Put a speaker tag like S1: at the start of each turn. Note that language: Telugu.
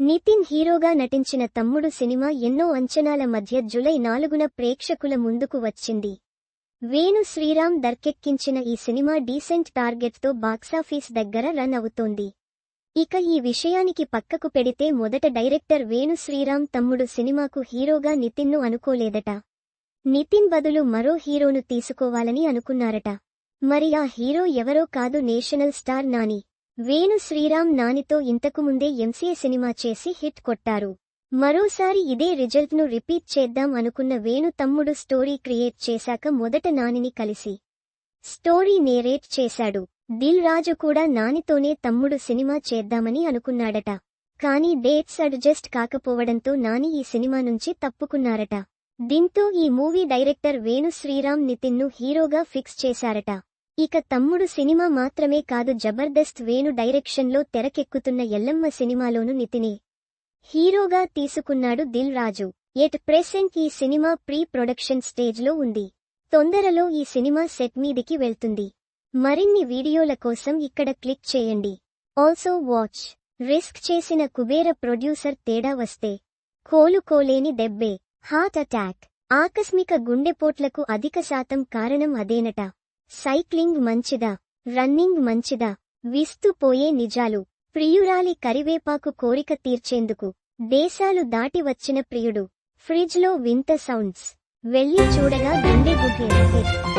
S1: నితిన్ హీరోగా నటించిన తమ్ముడు సినిమా ఎన్నో అంచనాల మధ్య జులై నాలుగున ప్రేక్షకుల ముందుకు వచ్చింది. వేణు శ్రీరామ్ దర్కెక్కించిన ఈ సినిమా డీసెంట్ టార్గెట్తో బాక్సాఫీస్ దగ్గర రన్ అవుతోంది. ఇక ఈ విషయానికి పక్కకు పెడితే మొదట డైరెక్టర్ వేణు శ్రీరామ్ తమ్ముడు సినిమాకు హీరోగా నితిన్ను అనుకోలేదట. నితిన్ బదులు మరో హీరోను తీసుకోవాలని అనుకున్నారట. మరి ఆ హీరో ఎవరో కాదు నేషనల్ స్టార్ నాని. వేణు శ్రీరామ్ నానితో ఇంతకుముందే ఎంసీఏ సినిమా చేసి హిట్ కొట్టారు. మరోసారి ఇదే రిజల్ట్ను రిపీట్ చేద్దాం అనుకున్న వేణు తమ్ముడు స్టోరీ క్రియేట్ చేశాక మొదట నానిని కలిసి స్టోరీ నేరేట్ చేశాడు. దిల్ రాజు కూడా నానితోనే తమ్ముడు సినిమా చేద్దామని అనుకున్నాడట. కానీ డేట్స్ అడ్జస్ట్ కాకపోవడంతో నాని ఈ సినిమా నుంచి తప్పుకున్నారట. దీంతో ఈ మూవీ డైరెక్టర్ వేణు శ్రీరామ్ నితిన్ను హీరోగా ఫిక్స్ చేశారట. ఇక తమ్ముడు సినిమా మాత్రమే కాదు జబర్దస్త్ వేణు డైరెక్షన్లో తెరకెక్కుతున్న ఎల్లమ్మ సినిమాలోను నితినే. హీరోగా తీసుకున్నాడు దిల్ రాజు. ఎట్ ప్రెసెంట్ ఈ సినిమా ప్రీ ప్రొడక్షన్ స్టేజ్లో ఉంది. తొందరలో ఈ సినిమా సెట్ మీదికి వెళ్తుంది. మరిన్ని వీడియోల కోసం ఇక్కడ క్లిక్ చేయండి. Also watch. రిస్క్ చేసిన కుబేర ప్రొడ్యూసర్ తేడా వస్తే. కోలుకోలేని దెబ్బే. Heart attack. ఆకస్మిక గుండెపోట్లకు అధిక శాతం కారణం అదేనట. సైక్లింగ్ మంచిదా? రన్నింగ్ మంచిదా? విస్తుపోయే నిజాలు. ప్రియురాలి కరివేపాకు కోరిక తీర్చేందుకు దేశాలు దాటి వచ్చిన ప్రియుడు. ఫ్రిడ్జ్లో వింత సౌండ్స్. వెళ్ళి చూడగా గుండె గుద్దేందుకు